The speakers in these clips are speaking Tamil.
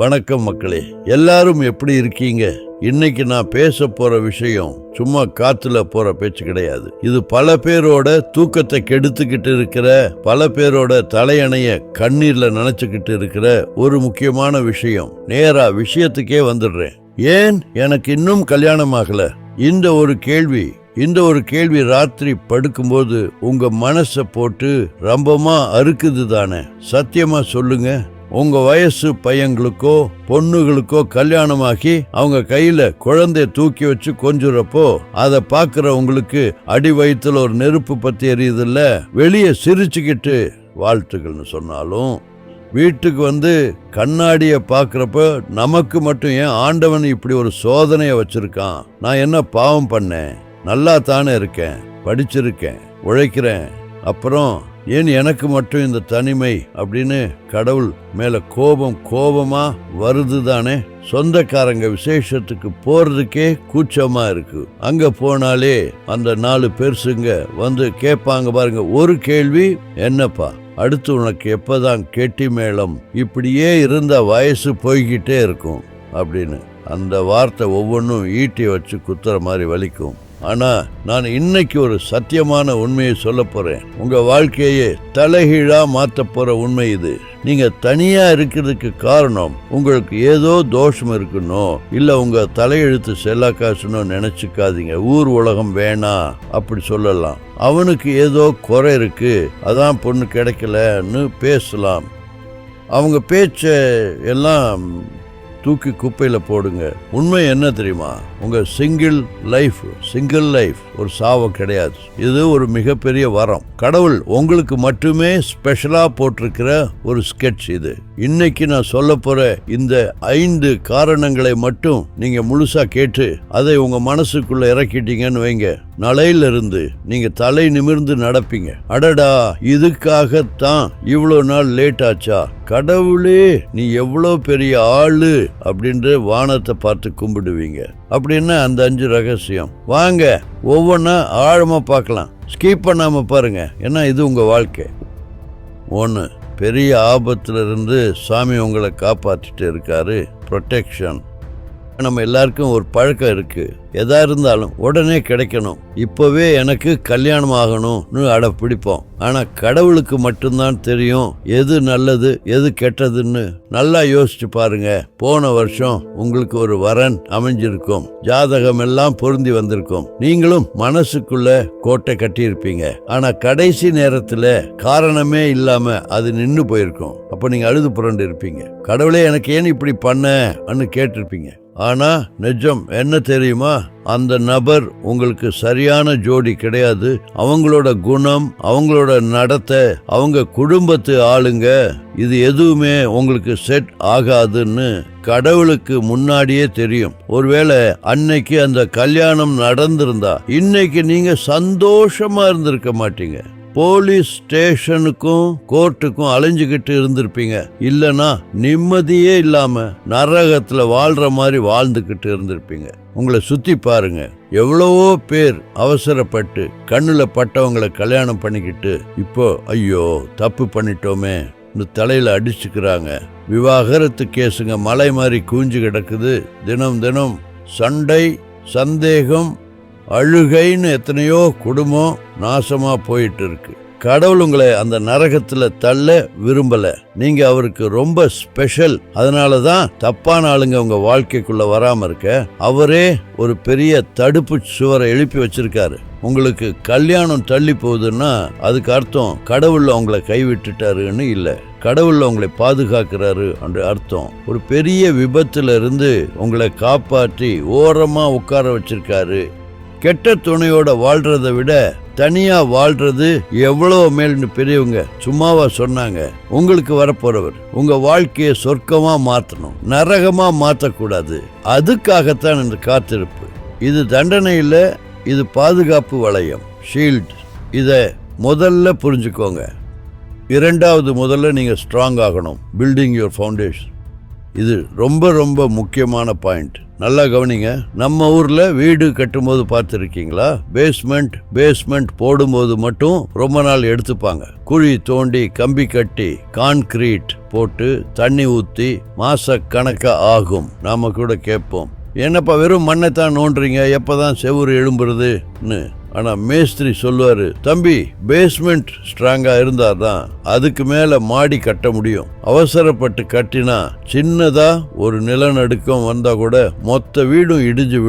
வணக்கம் மக்களே. எல்லாரும் எப்படி இருக்கீங்க? இன்னைக்கு நான் பேச போற விஷயம் சும்மா காத்துல போற பேச்சு கிடையாது. இது பல பேரோட தூக்கத்தை கெடுத்துக்கிட்டு இருக்கிற பல பேரோட தலையணைய கண்ணீர்ல நினைச்சுக்கிட்டு இருக்கிற ஒரு முக்கியமான விஷயம். நேரா விஷயத்துக்கே வந்துடுறேன். ஏன் எனக்கு இன்னும் கல்யாணம் ஆகல? இந்த ஒரு கேள்வி இந்த ஒரு கேள்வி ராத்திரி படுக்கும்போது உங்க மனசை போட்டு ரொம்பமா அறுக்குது தானே? சத்தியமா சொல்லுங்க. உங்க வயசு பையங்களுக்கோ பொண்ணுகளுக்கோ கல்யாணமாகி அவங்க கையில குழந்தைய தூக்கி வச்சு கொஞ்சுறப்போ அதை பார்க்குற உங்களுக்கு அடி வயிற்றுல ஒரு நெருப்பு பத்தி எரியுதுல்ல வெளியே சிரிச்சுக்கிட்டு வாழ்த்துக்கள்னு சொன்னாலும் வீட்டுக்கு வந்து கண்ணாடியை பார்க்குறப்ப நமக்கு மட்டும் ஏன் ஆண்டவன் இப்படி ஒரு சோதனையை வச்சிருக்கான்? நான் என்ன பாவம் பண்ணேன்? நல்லா தானே இருக்கேன் படிச்சிருக்கேன் உழைக்கிறேன் அப்புறம் ஏன் எனக்கு மட்டும் இந்த தனிமை அப்படின்னு கடவுள் மேல கோபம் கோபமா வருது தானே? சொந்தக்காரங்க விசேஷத்துக்கு போறதுக்கே கூச்சமா இருக்கு. அங்க போனாலே அந்த நாலு பெருசுங்க வந்து கேட்பாங்க பாருங்க ஒரு கேள்வி என்னப்பா அடுத்து உனக்கு எப்பதான் கெட்டி மேளம் இப்படியே இருந்த வயசு போய்கிட்டே இருக்கும்? அப்படின்னு அந்த வார்த்தை ஒவ்வொன்றும் ஈட்டி வச்சு குத்துற மாதிரி வலிக்கும். ஆனா நான் இன்னைக்கு ஒரு சத்தியமான உண்மையை சொல்ல போறேன். உங்க வாழ்க்கையே தலைகீழா மாத்த போற உண்மை இது. நீங்க தனியா இருக்கிறதுக்கு காரணம் உங்களுக்கு ஏதோ தோஷம் இருக்கணும் இல்ல உங்க தலையெழுத்து செல்லா காசுன்னு நினைச்சுக்காதீங்க. ஊர் உலகம் வேணாம் அப்படி சொல்லலாம். அவனுக்கு ஏதோ குறை இருக்கு அதான் பொண்ணு கிடைக்கலன்னு பேசலாம். அவங்க பேச்ச எல்லாம் தூக்கி குப்பையில் போடுங்க. உண்மை என்ன தெரியுமா? உங்க சிங்கிள் லைஃப் சிங்கிள் லைஃப் ஒரு சாவம் கிடையாது. இது ஒரு மிகப்பெரிய வரம். கடவுள் உங்களுக்கு மட்டுமே ஸ்பெஷலாக போட்டிருக்கிற ஒரு ஸ்கெட்ச் இது. இன்னைக்கு நான் சொல்ல போற இந்த ஐந்து காரணங்களை மட்டும் நீங்க முழுசா கேட்டு அதை உங்க மனசுக்குள்ள இறக்கிட்டீங்கன்னு வைங்க. நலையில இருந்து நீங்க தலை நிமிர்ந்து நடப்பீங்க. அடடா இதுக்காகத்தான் இவ்வளோ நாள் லேட் ஆச்சா? கடவுளே நீ எவ்வளோ பெரிய ஆளு அப்படின்ற வானத்தை பார்த்து கும்பிடுவீங்க. அப்படின்னா அந்த அஞ்சு ரகசியம்? வாங்க ஒவ்வொன்றா ஆழமாக பார்க்கலாம். ஸ்கிப் பண்ணாமல் பாருங்க. ஏன்னா இது உங்கள் வாழ்க்கை. ஒன்று பெரிய ஆபத்துல இருந்து சாமி உங்களை காப்பாற்றிட்டு இருக்காரு. ப்ரொடெக்ஷன் நம்ம எல்லாருக்கும் ஒரு பழக்கம் இருக்கு. எதா இருந்தாலும் உடனே கிடைக்கணும். இப்பவே எனக்கு கல்யாணம் ஆகணும்னு அட பிடிப்போம். ஆனா கடவுளுக்கு மட்டும்தான் தெரியும் எது நல்லது எது கெட்டதுன்னு. நல்லா யோசிச்சு பாருங்க. போன வருஷம் உங்களுக்கு ஒரு வரன் அமைஞ்சிருக்கும். ஜாதகம் எல்லாம் பொருந்தி வந்திருக்கும். நீங்களும் மனசுக்குள்ள கோட்டை கட்டியிருப்பீங்க. ஆனா கடைசி நேரத்துல காரணமே இல்லாம அது நின்று போயிருக்கும். அப்ப நீங்க அழுது புரண்டு இருப்பீங்க. கடவுளே எனக்கு ஏன் இப்படி பண்ண? கேட்டிருப்பீங்க. ஆனா நிஜம் என்ன தெரியுமா? அந்த நபர் உங்களுக்கு சரியான ஜோடி கிடையாது. அவங்களோட குணம் அவங்களோட நடத்தை அவங்க குடும்பத்து ஆளுங்க இது எதுவுமே உங்களுக்கு செட் ஆகாதுன்னு கடவுளுக்கு முன்னாடியே தெரியும். ஒருவேளை அன்னைக்கு அந்த கல்யாணம் நடந்திருந்தா இன்னைக்கு நீங்க சந்தோஷமா இருந்திருக்க மாட்டீங்க. போலீஸ் ஸ்டேஷனுக்கும் கோர்ட்டுக்கும் அலைஞ்சுக்கிட்டு இருந்திருப்பீங்க. இல்லனா நிம்மதியே இல்லாம நரகத்துல வாழ்ற மாதிரி வாழ்ந்துகிட்டு இருந்திருப்பீங்க. உங்களை சுத்தி பாருங்க. எவ்வளவோ பேர் அவசரப்பட்டு கண்ணுல பட்டவங்களை கல்யாணம் பண்ணிக்கிட்டு இப்போ ஐயோ தப்பு பண்ணிட்டோமே இந்த தலையில அடிச்சுக்கிறாங்க. விவாகரத்து கேஸுங்க மலை மாதிரி கூஞ்சு கிடக்குது. தினம் தினம் சண்டை சந்தேகம் அழுகைன்னு எத்தனையோ குடும்பம் நாசமா போயிட்டு இருக்கு கடவுள் உங்களை அந்த நரகத்துல தள்ள விரும்பல. நீங்க அவருக்கு ரொம்ப ஸ்பெஷல் அதனால தான் தப்பான ஆளுங்க உங்க வாழ்க்கைக்குள்ள வராம இருக்க. அவரே ஒரு பெரிய தடுப்பு சுவரை எழுப்பி வச்சிருக்காரு. உங்களுக்கு கல்யாணம் தள்ளி போகுதுன்னா அதுக்கு அர்த்தம் கடவுள்ல உங்களை கைவிட்டுட்டாருன்னு இல்லை. கடவுள் உங்களை பாதுகாக்கிறாரு என்று அர்த்தம். ஒரு பெரிய விபத்துல இருந்து உங்களை காப்பாற்றி ஓரமா உட்கார வச்சிருக்காரு கெட்ட துணையோட வாழ்றத விட தனியா வாழ்றது எவ்வளவு மேல்னு பெரியவங்க சும்மாவா சொன்னாங்க. உங்களுக்கு வரப்போறவர் உங்க வாழ்க்கையை சொர்க்கமா மாத்தணும் நரகமா மாத்தக்கூடாது. அதுக்காகத்தான் இந்த காத்திருப்பு. இது தண்டனை இல்ல இது பாதுகாப்பு வளையம் ஷீல்ட் இத முதல்ல புரிஞ்சுக்கோங்க. இரண்டாவது முதல்ல நீங்க ஸ்ட்ராங் ஆகணும் பில்டிங் யுவர் ஃபவுண்டேஷன் இது ரொம்ப ரொம்ப முக்கியமான பாயிண்ட் நல்லா கவனிங்க. நம்ம ஊரில் வீடு கட்டும்போது பார்த்துருக்கீங்களா? பேஸ்மெண்ட் பேஸ்மெண்ட் போடும்போது மட்டும் ரொம்ப நாள் எடுத்துப்பாங்க. குழி தோண்டி கம்பி கட்டி கான்கிரீட் போட்டு தண்ணி ஊற்றி மாச கணக்காக ஆகும். நாம கூட கேட்போம். என்னப்பா வெறும் மண்ணை தான் நோண்டுறீங்க? எப்பதான் செவுரு எழும்புறதுன்னு. ஆனா மேஸ்திரி சொல்லுவாரு தம்பி பேஸ்மெண்ட் ஸ்ட்ராங்கா இருந்தாதான் அதுக்கு மேல மாடி கட்ட முடியும். அவசரப்பட்டு கட்டினா சின்னதா ஒரு நிலநடுக்கம் வந்தா கூட மொத்த வீடும் இடிஞ்சு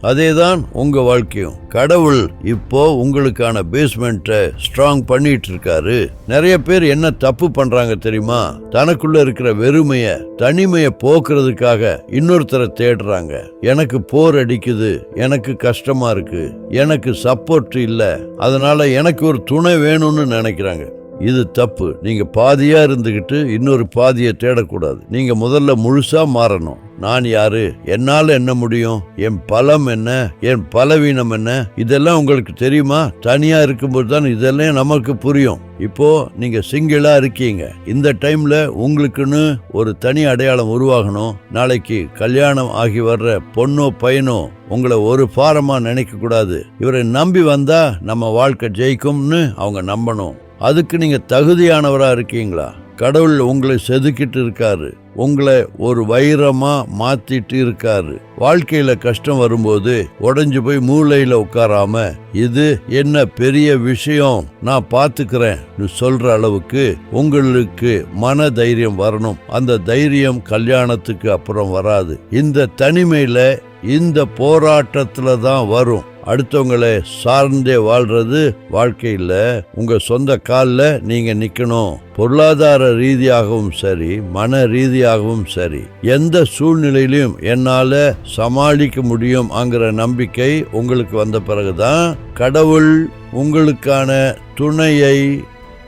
அதே அதேதான் உங்க வாழ்க்கையும். கடவுள் இப்போ உங்களுக்கான பேஸ்மெண்ட்டை ஸ்ட்ராங் பண்ணிட்டு இருக்காரு நிறைய பேர் என்ன தப்பு பண்றாங்க தெரியுமா? தனக்குள்ள இருக்கிற வெறுமைய தனிமையை போக்குறதுக்காக இன்னொருத்தரை தேடுறாங்க. எனக்கு போர் அடிக்குது எனக்கு கஷ்டமா இருக்கு எனக்கு சப்போர்ட் இல்ல அதனால எனக்கு ஒரு துணை வேணும்னு நினைக்கிறாங்க. இது தப்பு. நீங்கள் பாதியாக இருந்துக்கிட்டு இன்னொரு பாதியை தேடக்கூடாது. நீங்கள் முதல்ல முழுசாக மாறணும். நான் யாரு? என்னால் என்ன முடியும்? என் பலம் என்ன? என் பலவீனம் என்ன? இதெல்லாம் உங்களுக்கு தெரியுமா? தனியாக இருக்கும்போது தான் இதெல்லாம் நமக்கு புரியும். இப்போ நீங்க சிங்கிளா இருக்கீங்க. இந்த டைம்ல உங்களுக்குன்னு ஒரு தனி அடையாளம் உருவாகணும். நாளைக்கு கல்யாணம் ஆகி வர்ற பொண்ணோ பையனோ உங்களை ஒரு பாரமா நினைக்க கூடாது இவரை நம்பி வந்தா நம்ம வாழ்க்கை ஜெயிக்கும்னு அவங்க நம்பணும். அதுக்கு நீங்க தகுதியானவரா இருக்கீங்களா? கடவுள் உங்களை செதுக்கிட்டு இருக்காரு. உங்களை ஒரு வைரமா மாத்திட்டு இருக்காரு. வாழ்க்கையில கஷ்டம் வரும்போது உடஞ்சி போய் மூளையில உட்காராம இது என்ன பெரிய விஷயம்? நான் பாத்துக்கிறேன். சொல்ற அளவுக்கு உங்களுக்கு மன தைரியம் வரணும். அந்த தைரியம் கல்யாணத்துக்கு அப்புறம் வராது. இந்த தனிமையில இந்த போராட்டத்துல தான் வரும். அடுத்தவங்களை சார்ந்தே வாழ்றது வாழ்க்கையில் உங்க சொந்த காலில் நீங்க நிக்கணும். பொருளாதார ரீதியாகவும் சரி மன ரீதியாகவும் சரி எந்த சூழ்நிலையிலும் என்னால சமாளிக்க முடியும்ங்கிற நம்பிக்கை உங்களுக்கு வந்த பிறகுதான் கடவுள் உங்களுக்கான துணையை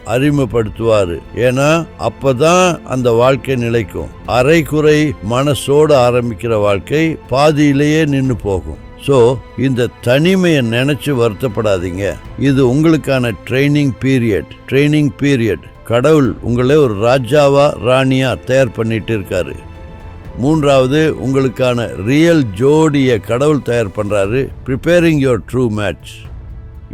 அறிமுகப்படுத்துவாரு. ஏன்னா அப்பதான் அந்த வாழ்க்கை நிலைக்கும். அரைக்குறை மனசோட ஆரம்பிக்கிற வாழ்க்கை பாதியிலேயே நின்று போகும். ஸோ இந்த தனிமையை நினைச்சு வருத்தப்படாதீங்க. இது உங்களுக்கான ட்ரைனிங் பீரியட் ட்ரைனிங் பீரியட் கடவுள் உங்களை ஒரு ராஜாவா ராணியா தயார் பண்ணிட்டு இருக்காரு. மூன்றாவது உங்களுக்கான ரியல் ஜோடியை கடவுள் தயார் பண்ணுறாரு ப்ரிப்பேரிங் யோர் ட்ரூ மேட்ச்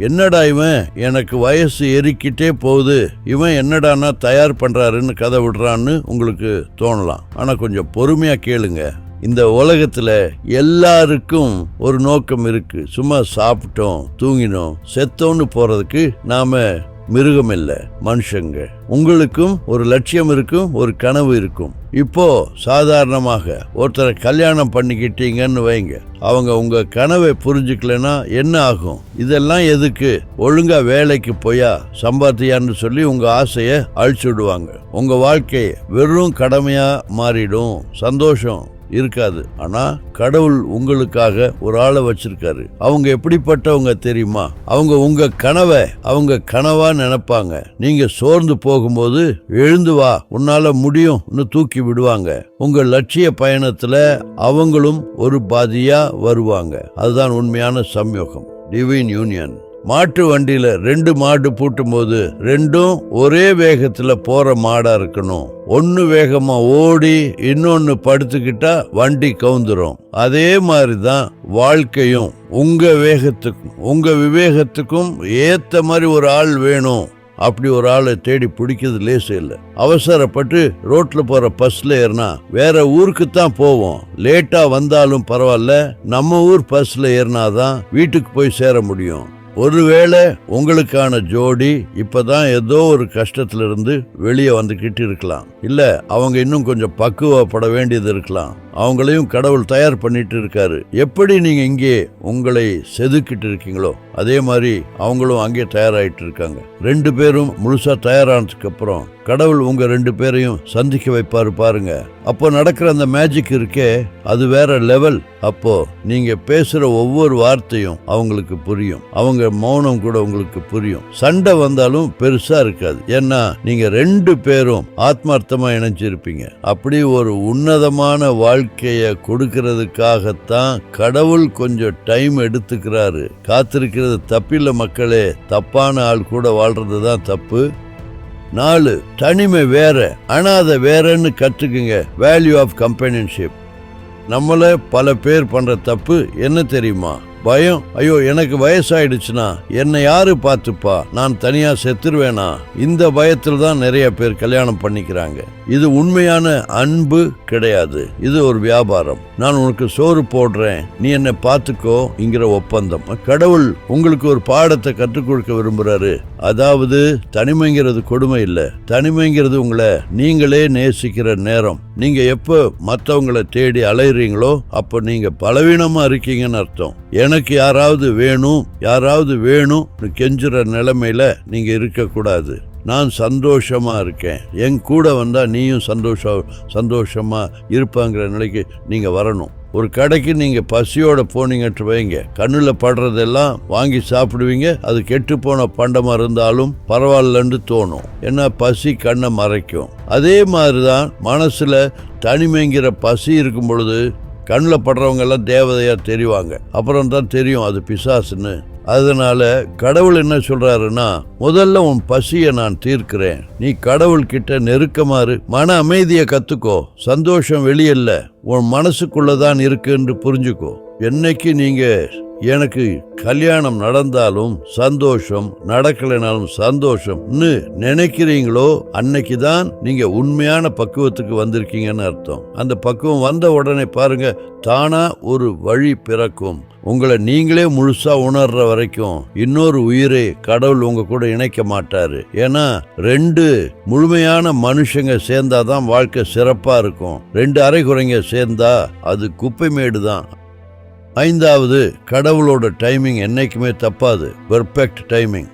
என்னடா இவன்? எனக்கு வயசு எரிக்கிட்டே போகுது. இவன் என்னடானா தயார் பண்ணுறாருன்னு கதை விடுறான்னு உங்களுக்கு தோணலாம். ஆனால் கொஞ்சம் பொறுமையாக கேளுங்க. இந்த உலகத்துல எல்லாருக்கும் ஒரு நோக்கம் இருக்கு. சும்மா சாப்பிட்டோம் தூங்கினோம் செத்தோன்னு போறதுக்கு நாம மிருகம் இல்ல மனுஷங்க. உங்களுக்கும் ஒரு லட்சியம் இருக்கும் ஒரு கனவு இருக்கும். இப்போ சாதாரணமாக ஒருத்தரை கல்யாணம் பண்ணிக்கிட்டீங்கன்னு வைங்க. அவங்க உங்க கனவை புரிஞ்சுக்கலன்னா என்ன ஆகும்? இதெல்லாம் எதுக்கு? ஒழுங்கா வேலைக்கு போயா சம்பாத்தியான்னு சொல்லி உங்க ஆசைய அழிச்சு விடுவாங்க உங்க வாழ்க்கை வெறும் கடமையா மாறிடும். சந்தோஷம் இருக்காது. ஆனா கடவுள் உங்களுக்காக ஒரு ஆளை வச்சிருக்காரு. அவங்க எப்படிப்பட்டவங்க தெரியுமா? அவங்க உங்க கனவை அவங்க கனவா நினைப்பாங்க. நீங்க சோர்ந்து போகும்போது எழுந்து வா உன்னால முடியும்னு தூக்கி விடுவாங்க. உங்க லட்சிய பயணத்துல அவங்களும் ஒரு பாதியா வருவாங்க. அதுதான் உண்மையான சம்யோகம். Divine union. மாட்டு வண்டியில ரெண்டு மாடு பூட்டும் போது ரெண்டும் ஒரே வேகத்துல போற மாடா இருக்கணும். ஒன்னு வேகமா ஓடி இன்னொன்னு படுத்துக்கிட்டா வண்டி கவுந்துரும். அதே மாதிரிதான் வாழ்க்கையும். உங்க வேகத்துக்கும் உங்க விவேகத்துக்கும் ஏத்த மாதிரி ஒரு ஆள் வேணும். அப்படி ஒரு ஆளை தேடி பிடிக்கிறது லேசு இல்லை. அவசரப்பட்டு ரோட்ல போற பஸ்ல ஏறினா வேற ஊருக்கு தான் போவோம். லேட்டா வந்தாலும் பரவாயில்ல நம்ம ஊர் பஸ்ல ஏறினாதான் வீட்டுக்கு போய் சேர முடியும். ஒருவேளை உங்களுக்கான ஜோடி இப்பதான் ஏதோ ஒரு கஷ்டத்துல இருந்து வெளியே வந்துகிட்டு இருக்கலாம் இல்ல அவங்க இன்னும் கொஞ்சம் பக்குவப்பட வேண்டியது இருக்கலாம். அவங்களையும் கடவுள் தயார் பண்ணிட்டு இருக்காரு எப்படி நீங்க இங்கே உங்களை செதுக்கிட்டு இருக்கீங்களோ அதே மாதிரி அவங்களும் அங்கே தயாராகிட்டு இருக்காங்க ரெண்டு பேரும் முழுசா தயாரானதுக்கு அப்புறம் கடவுள் உங்க ரெண்டு பேரையும் சந்திக்க வைப்பாரு பாருங்க. அப்போ நடக்கிற அந்த மேஜிக் இருக்கே அது வேற லெவல் அப்போ நீங்க பேசுற ஒவ்வொரு வார்த்தையும் அவங்களுக்கு புரியும். அவங்க மௌனம் கூட உங்களுக்கு புரியும். சண்டை வந்தாலும் பெருசா இருக்காது. ஏன்னா நீங்க ரெண்டு பேரும் ஆத்மார்த்தமா இணைஞ்சிருப்பீங்க. அப்படி ஒரு உன்னதமான வாழ்க்கை வாழ்க்கையை கொடுக்கறதுக்காகத்தான் கடவுள் கொஞ்சம் டைம் எடுத்துக்கிறாரு. காத்திருக்கிறது தப்பில்ல மக்களே. தப்பான ஆள் கூட வாழ்றது தான் தப்பு. நாலு தனிமை வேற அனாதை வேறன்னு கற்றுக்குங்க. வேல்யூ ஆஃப் கம்பெனியன்ஷிப் நம்மள பல பேர் பண்ணுற தப்பு என்ன தெரியுமா? பயம். ஐயோ எனக்கு வயசாயிடுச்சுனா. என்னை யாரு பார்த்துப்பா? நான் தனியா செத்துருவேனா? இந்த பயத்தில் தான் நிறைய பேர் கல்யாணம் பண்ணிக்கிறாங்க. இது உண்மையான அன்பு கிடையாது. இது ஒரு வியாபாரம். நான் உனக்கு சோறு போடுறேன். நீ என்னை பார்த்துக்கோங்கிற ஒப்பந்தம். கடவுள் உங்களுக்கு ஒரு பாடத்தை கற்றுக் கொடுக்க விரும்புறாரு. அதாவது தனிமைங்கிறது கொடுமை இல்லை. தனிமைங்கிறது உங்களை நீங்களே நேசிக்கிற நேரம். நீங்க எப்போ மற்றவங்களை தேடி அலையிறீங்களோ அப்போ நீங்க பலவீனமா இருக்கீங்கன்னு அர்த்தம். எனக்கு யாராவது வேணும் யாராவது வேணும் கெஞ்சுற நிலைமையில நீங்க இருக்கக்கூடாது. நான் சந்தோஷமா இருக்கேன். என் கூட வந்தா நீயும் சந்தோஷம் சந்தோஷமா இருப்பாங்கிற நிலைக்கு நீங்க வரணும். ஒரு கடைக்கு நீங்க பசியோட போனீங்கட்டு வைங்க. கண்ணுல படுறதெல்லாம் வாங்கி சாப்பிடுவீங்க. அது கெட்டு போன பண்டமா இருந்தாலும் பரவாயில்லன்னு தோணும். ஏன்னா பசி கண்ணை மறைக்கும். அதே மாதிரிதான் மனசுல தனிமைங்கிற பசி இருக்கும் பொழுது கண்ணில் படுறவங்க எல்லாம் தேவதையா தெரிவாங்க. அப்புறம் தான் தெரியும் அது பிசாசுன்னு. அதனால கடவுள் என்ன சொல்றாருன்னா முதல்ல உன் பசியை நான் தீர்க்கிறேன். நீ கடவுள் கிட்ட நெருக்கமாறு மன அமைதியை கத்துக்கோ. சந்தோஷம் வெளியில்ல. உன் மனசுக்குள்ளதான் இருக்குன்னு புரிஞ்சுக்கோ. என்னைக்கு நீங்க எனக்கு கல்யாணம் நடந்தாலும் சந்தோஷம் நடக்கலைனாலும் சந்தோஷம்னு நினைக்கிறீங்களோ அன்னைக்கு தான் நீங்க உண்மையான பக்குவத்துக்கு வந்திருக்கீங்கன்னு அர்த்தம். அந்த பக்குவம் வந்த உடனே பாருங்க தானா ஒரு வழி பிறக்கும். உங்களை நீங்களே முழுசா உணர்ற வரைக்கும் இன்னொரு உயிரை கடவுள் உங்க கூட இணைக்க மாட்டாரு. ஏன்னா ரெண்டு முழுமையான மனுஷங்க சேர்ந்தாதான் வாழ்க்கை சிறப்பா இருக்கும். ரெண்டு அரைகுறைங்க சேர்ந்தா அது குப்பைமேடு தான் ஐந்தாவது கடவுளோட டைமிங் என்னைக்குமே தப்பாது. பெர்ஃபெக்ட் டைமிங்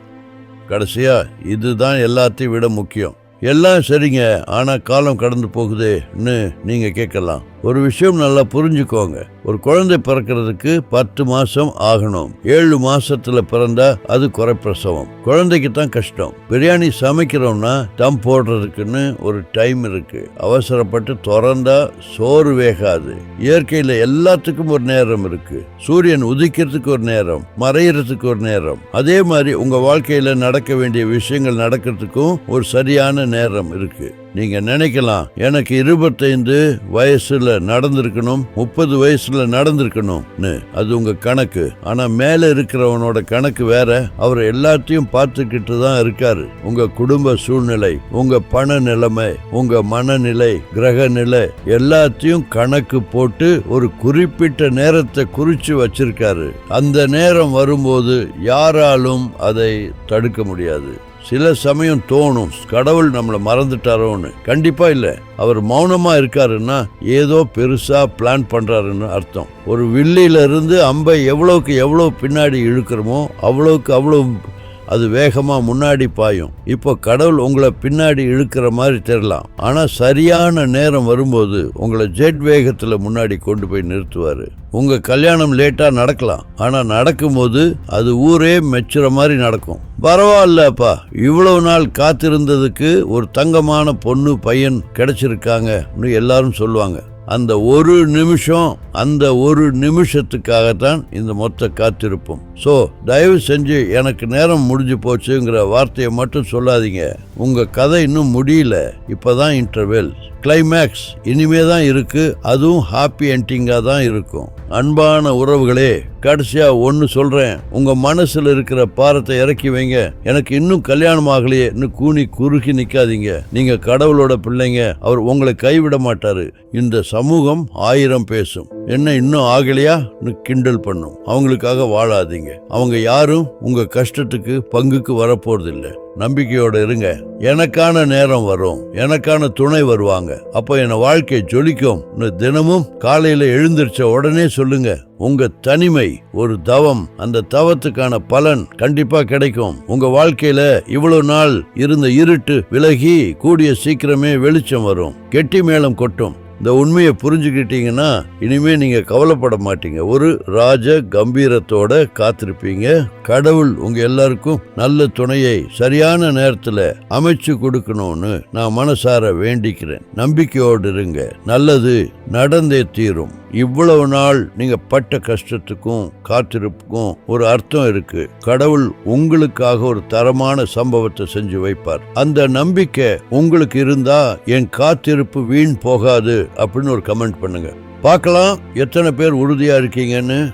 கடைசியா இதுதான் எல்லாத்தையும் விட முக்கியம். எல்லாம் சரிங்க ஆனா காலம் கடந்து போகுதேன்னு நீங்க கேட்கலாம். ஒரு விஷயம் நல்லா புரிஞ்சுக்கோங்க. ஒரு குழந்தை பிறக்கிறதுக்கு பத்து மாசம் ஆகணும். ஏழு மாசத்துல பிறந்தா அது குறைப்பிரசவம். குழந்தைக்கு தான் கஷ்டம். பிரியாணி சமைக்கிறோம்னா தம் போடுறதுக்குன்னு ஒரு டைம் இருக்கு. அவசரப்பட்டு திறந்தா சோறு வேகாது. இயற்கையில எல்லாத்துக்கும் ஒரு நேரம் இருக்கு. சூரியன் உதிக்கிறதுக்கு ஒரு நேரம். மறையறதுக்கு ஒரு நேரம். அதே மாதிரி உங்க வாழ்க்கையில நடக்க வேண்டிய விஷயங்கள் நடக்கிறதுக்கும் ஒரு சரியான நேரம் இருக்கு. நீங்க நினைக்கலாம் எனக்கு இருபத்தைந்து வயசுல நடந்திருக்கணும் முப்பது வயசுல நடந்திருக்கணும்னு. அது உங்க கணக்கு. ஆனா மேல இருக்கிறவனோட கணக்கு வேற. அவர் எல்லாத்தையும் பார்த்துக்கிட்டு தான் இருக்காரு. உங்க குடும்ப சூழ்நிலை உங்க பண நிலைமை உங்க மனநிலை கிரக நிலை எல்லாத்தையும் கணக்கு போட்டு ஒரு குறிப்பிட்ட நேரத்தை குறிச்சு வச்சிருக்காரு. அந்த நேரம் வரும்போது யாராலும் அதை தடுக்க முடியாது. சில சமயம் தோணும் கடவுள் நம்மளை மறந்துட்டாரோன்னு. கண்டிப்பா இல்ல. அவர் மௌனமா இருக்காருன்னா ஏதோ பெருசா பிளான் பண்றாருன்னு அர்த்தம். ஒரு வில்லில இருந்து அம்பை எவ்வளவுக்கு எவ்வளவு பின்னாடி இழுக்கிறோமோ அவ்வளவுக்கு அவ்வளவு அது வேகமாக முன்னாடி பாயும். இப்போ கடவுள் உங்களை பின்னாடி இழுக்கிற மாதிரி தெரியலாம் ஆனால் சரியான நேரம் வரும்போது உங்களை ஜெட் வேகத்தில் முன்னாடி கொண்டு போய் நிறுத்துவார். உங்கள் கல்யாணம் லேட்டாக நடக்கலாம். ஆனால் நடக்கும்போது அது ஊரே மெச்சுற மாதிரி நடக்கும். பரவாயில்லப்பா. இவ்வளவு நாள் காத்திருந்ததுக்கு ஒரு தங்கமான பொண்ணு பையன் கிடைச்சிருக்காங்க எல்லாரும் சொல்லுவாங்க. அந்த ஒரு நிமிஷம் அந்த ஒரு நிமிஷத்துக்காகத்தான் இந்த மொத்த காத்திருப்போம். ஸோ தயவு செஞ்சு எனக்கு நேரம் முடிஞ்சு போச்சுங்கிற வார்த்தையை மட்டும் சொல்லாதீங்க. உங்கள் கதை இன்னும் முடியல. இப்பதான் இன்டர்வெல் கிளைமேக்ஸ் இனிமே தான் இருக்குது அதுவும் ஹாப்பி என்டிங்காக தான் இருக்கும். அன்பான உறவுகளே கடைசியாக ஒன்று சொல்கிறேன் உங்கள் மனசில் இருக்கிற பாரத்தை இறக்கி வைங்க. எனக்கு இன்னும் கல்யாணம் ஆகலையே. இன்னும் கூனி குறுகி நிற்காதீங்க நீங்கள் கடவுளோட பிள்ளைங்க. அவர் உங்களை கைவிட மாட்டார். இந்த சமூகம் ஆயிரம் பேசும். என்ன இன்னும் ஆகலையா? கிண்டல் பண்ணும். அவங்களுக்காக வாழாதீங்க. அவங்க யாரும் உங்க கஷ்டத்துக்கு பங்குக்கு வரப்போறதில்லை. நம்பிக்கையோட இருங்க. எனக்கான நேரம் வரும். எனக்கான துணை வருவாங்க. அப்போ என் வாழ்க்கை ஜொலிக்கும். தினமும் காலையில எழுந்திருச்ச உடனே சொல்லுங்க. உங்க தனிமை ஒரு தவம் அந்த தவத்துக்கான பலன் கண்டிப்பா கிடைக்கும். உங்க வாழ்க்கையில இவ்வளவு நாள் இருந்த இருட்டு விலகி கூடிய சீக்கிரமே வெளிச்சம் வரும். கெட்டி மேளம் கொட்டும். இந்த உண்மையை புரிஞ்சுக்கிட்டீங்கன்னா இனிமே நீங்க கவலைப்பட மாட்டீங்க. ஒரு ராஜ கம்பீரத்தோட காத்திருப்பீங்க. கடவுள் உங்க எல்லாருக்கும் நல்ல துணையை சரியான நேரத்துல அமைச்சு கொடுக்கணும்னு நான் மனசார வேண்டிக்கிறேன். நம்பிக்கையோடு இருங்க. நல்லது நடந்தே தீரும். இவ்வளவு நாள் நீங்க பட்ட கஷ்டத்துக்கும் காத்திருப்புக்கும் ஒரு அர்த்தம் இருக்கு. கடவுள் உங்களுக்காக ஒரு தரமான சம்பவத்தை செஞ்சு வைப்பார். அந்த நம்பிக்கை உங்களுக்கு இருந்தா என் காத்திருப்பு வீண் போகாது அப்படின்னு ஒரு கமெண்ட் பண்ணுங்க. பார்க்கலாம் எத்தனை பேர் உறுதியா இருக்கீங்கன்னு.